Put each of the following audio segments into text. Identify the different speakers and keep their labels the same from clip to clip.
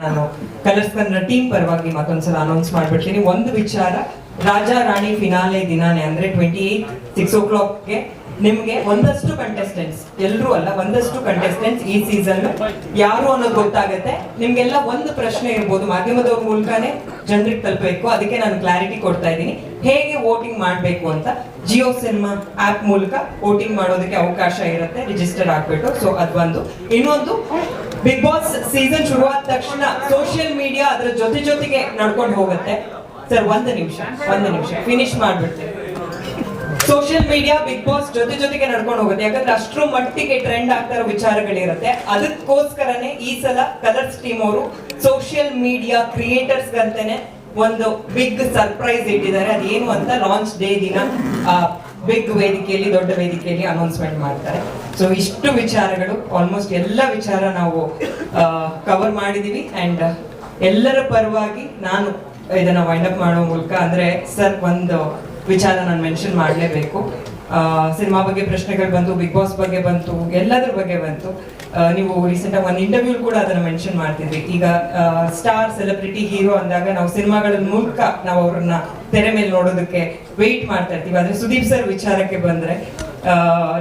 Speaker 1: ನಾನು colours Kannada team ಪರವಾಗಿ ಮತ್ತೊಂದ್ಸಲ announce ಮಾಡ್ಬಿಡ್ತೀನಿ. ಒಂದು ವಿಚಾರ ರಾಜಾ ರಾಣಿ ಫಿನಾಲೆ ದಿನಾನೇ ಅಂದ್ರೆ ಟ್ವೆಂಟಿ ಏಟ್ ಸಿಕ್ಸ್ ಓ ಕ್ಲಾಕ್ಗೆ ನಿಮ್ಗೆ ಒಂದಷ್ಟು ಕಂಟೆಸ್ಟೆಂಟ್ಸ್ ಎಲ್ಲರೂ ಅಲ್ಲ, ಒಂದಷ್ಟು ಕಂಟೆಸ್ಟೆಂಟ್ಸ್ ಈ ಸೀಸನ್ ಯಾರು ಅನ್ನೋದು ಗೊತ್ತಾಗುತ್ತೆ. ನಿಮ್ಗೆಲ್ಲ ಒಂದು ಪ್ರಶ್ನೆ ಇರ್ಬೋದು ಮಾಧ್ಯಮದವ್ರ ಮೂಲಕನೇ ಜನರಿಗೆ ತಲುಪಬೇಕು. ಅದಕ್ಕೆ ನಾನು ಕ್ಲಾರಿಟಿ ಕೊಡ್ತಾ ಇದ್ದೀನಿ. ಹೇಗೆ ವೋಟಿಂಗ್ ಮಾಡಬೇಕು ಅಂತ ಜಿಯೋ ಸಿನಿಮಾ ಆಪ್ ಮೂಲಕ ವೋಟಿಂಗ್ ಮಾಡೋದಕ್ಕೆ ಅವಕಾಶ ಇರುತ್ತೆ. ರಿಜಿಸ್ಟರ್ ಆಗ್ಬಿಟ್ಟು. ಸೊ ಅದೊಂದು ಇನ್ನೊಂದು ಬಿಗ್ ಬಾಸ್ ಸೀಸನ್ ಶುರುವಾದ ತಕ್ಷಣ ಸೋಷಿಯಲ್ ಮೀಡಿಯಾ ಅದರ ಜೊತೆ ಜೊತೆಗೆ ನಡ್ಕೊಂಡು ಹೋಗುತ್ತೆ. ಸರ್ ಒಂದು ನಿಮಿಷ ಒಂದು ನಿಮಿಷ. ಫಿನಿಶ್ ಮಾಡ್ಬಿಡ್ತೇವೆ ಸೋಷಿಯಲ್ ಮೀಡಿಯಾ ಬಿಗ್ ಬಾಸ್ ಜೊತೆ ಜೊತೆಗೆ ನಡ್ಕೊಂಡು ಹೋಗುತ್ತೆ. ಯಾಕಂದ್ರೆ ಅಷ್ಟರ ಮಟ್ಟಿಗೆ ಟ್ರೆಂಡ್ ಆಗ್ತಾ ಇರೋ ವಿಚಾರಗಳಿರುತ್ತೆ. ಅದಕ್ಕೋಸ್ಕರನೇ ಈ ಸಲ ಕಲರ್ಸ್ ಟೀಮ್ ಅವರು ಸೋಷಿಯಲ್ ಮೀಡಿಯಾ ಕ್ರಿಯೇಟರ್ಸ್ ಅಂತಾನೆ ಒಂದು ಬಿಗ್ ಸರ್ಪ್ರೈಸ್ ಇಟ್ಟಿದ್ದಾರೆ. ಅದೇನು ಅಂತ ಲಾಂಚ್ ಡೇ ದಿನ ಬಿಗ್ ವೇದಿಕೆಯಲ್ಲಿ, ದೊಡ್ಡ ವೇದಿಕೆಯಲ್ಲಿ ಅನೌನ್ಸ್ಮೆಂಟ್ ಮಾಡ್ತಾರೆ. ಸೊ ಇಷ್ಟು ವಿಚಾರಗಳು ಆಲ್ಮೋಸ್ಟ್ ಎಲ್ಲ ವಿಚಾರ ನಾವು ಕವರ್ ಮಾಡಿದೀವಿ. ಅಂಡ್ ಎಲ್ಲರ ಪರವಾಗಿ ನಾನು ಇದನ್ನ ವೈಂಡ್ ಅಪ್ ಮಾಡೋ ಮೂಲಕ ಅಂದ್ರೆ ಸರ್ ಒಂದು ವಿಚಾರ ನಾನು ಮೆನ್ಷನ್ ಮಾಡಲೇಬೇಕು. ಸಿನಿಮಾ ಬಗ್ಗೆ ಪ್ರಶ್ನೆಗಳು ಬಂತು ಬಿಗ್ ಬಾಸ್ ಬಗ್ಗೆ ಬಂತು, ಎಲ್ಲದ್ರ ಬಗ್ಗೆ ಬಂತು. ನೀವು ರೀಸೆಂಟ್ ಆಗಿ ಒಂದು ಇಂಟರ್ವ್ಯೂ ಕೂಡ ಅದನ್ನ ಮೆನ್ಷನ್ ಮಾಡ್ತಿದ್ವಿ ಈಗ ಸ್ಟಾರ್ ಸೆಲೆಬ್ರಿಟಿ ಹೀರೋ ಅಂದಾಗ ನಾವು ಸಿನಿಮಾಗಳ ಮೂಲಕ ನಾವು ಅವ್ರನ್ನ ತೆರೆ ಮೇಲೆ ನೋಡೋದಕ್ಕೆ ವೆಯ್ಟ್ ಮಾಡ್ತಾ ಇರ್ತೀವಿ. ಆದ್ರೆ ಸುದೀಪ್ ಸರ್ ವಿಚಾರಕ್ಕೆ ಬಂದ್ರೆ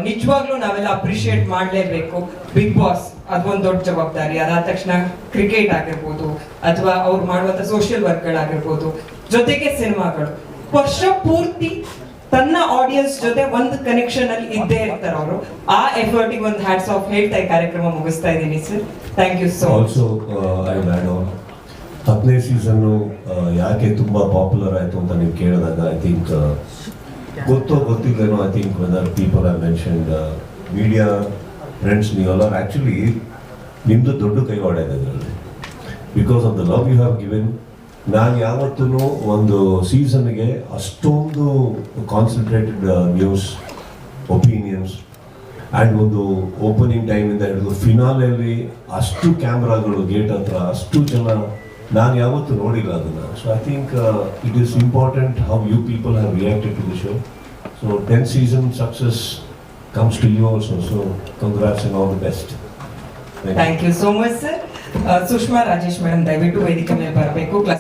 Speaker 1: ನಿಜವಾಗ್ಲೂ ನಾವೆಲ್ಲ ಅಪ್ರಿಷಿಯೇಟ್ ಮಾಡಲೇಬೇಕು. ಬಿಗ್ ಬಾಸ್ ಅದೊಂದು ದೊಡ್ಡ ಜವಾಬ್ದಾರಿ. ಅದಾದ ತಕ್ಷಣ ಕ್ರಿಕೆಟ್ ಆಗಿರ್ಬೋದು, ಅಥವಾ ಅವ್ರು ಮಾಡುವಂತ ಸೋಷಿಯಲ್ ವರ್ಕ್ಗಳಾಗಿರ್ಬೋದು ಜೊತೆಗೆ ಸಿನಿಮಾಗಳು. ವರ್ಷ ಪೂರ್ತಿ ತನ್ನ ಆಡಿಯನ್ಸ್ ಜೊತೆ ಒಂದು ಕನೆಕ್ಷನ್ ಅಲ್ಲಿ ಇದ್ದೇ ಇರ್ತಾರೆ ಅವರು. ಆ ಎಫರ್ಟಿಗೆ ಒಂದು ಹ್ಯಾಟ್ಸ್ ಆಫ್ ಹೇಳ್ತಾ ಈ ಕಾರ್ಯಕ್ರಮ ಮುಗಿಸ್ತಾ ಇದ್ದೀನಿ sir thank you so
Speaker 2: also I mad ಹತ್ತನೇ ಸೀಸನ್ನು ಯಾಕೆ ತುಂಬ ಪಾಪ್ಯುಲರ್ ಆಯಿತು ಅಂತ ನೀವು ಕೇಳಿದಾಗ ಐ ಥಿಂಕ್ ಗೊತ್ತೋ ಗೊತ್ತಿದ್ದೇನೋ I think whether people are mentioned media friends ನೀವೆಲ್ಲ ಆ್ಯಕ್ಚುಲಿ ನಿಮ್ಮದು ದೊಡ್ಡ ಕೈವಾಡ ಇದೆ ಅದರಲ್ಲಿ. Because of the love you have given ನಾನು ಯಾವತ್ತೂ ಒಂದು ಸೀಸನ್ಗೆ ಅಷ್ಟೊಂದು ಕಾನ್ಸಂಟ್ರೇಟೆಡ್ ನ್ಯೂಸ್ ಒಪಿನಿಯನ್ಸ್ ಆ್ಯಂಡ್ ಒಂದು ಓಪನಿಂಗ್ ಟೈಮಿಂದ ಹಿಡಿದು ಫಿನಾಲೆಯಲ್ಲಿ ಅಷ್ಟು ಕ್ಯಾಮ್ರಾಗಳು ಗೇಟ್ ಹತ್ರ ಅಷ್ಟು ಜನ ನಾನು ಯಾವತ್ತೂ ನೋಡಿಲ್ಲ ಅದನ್ನು. So I think it is important how you people have reacted to the show so ten season success comes to you also so congrats all the best
Speaker 1: thank you so much sir Sushma Rajesh madam ದಯವಿಟ್ಟು ವೇದಿಕೆ ಮೇಲೆ ಬರಬೇಕು.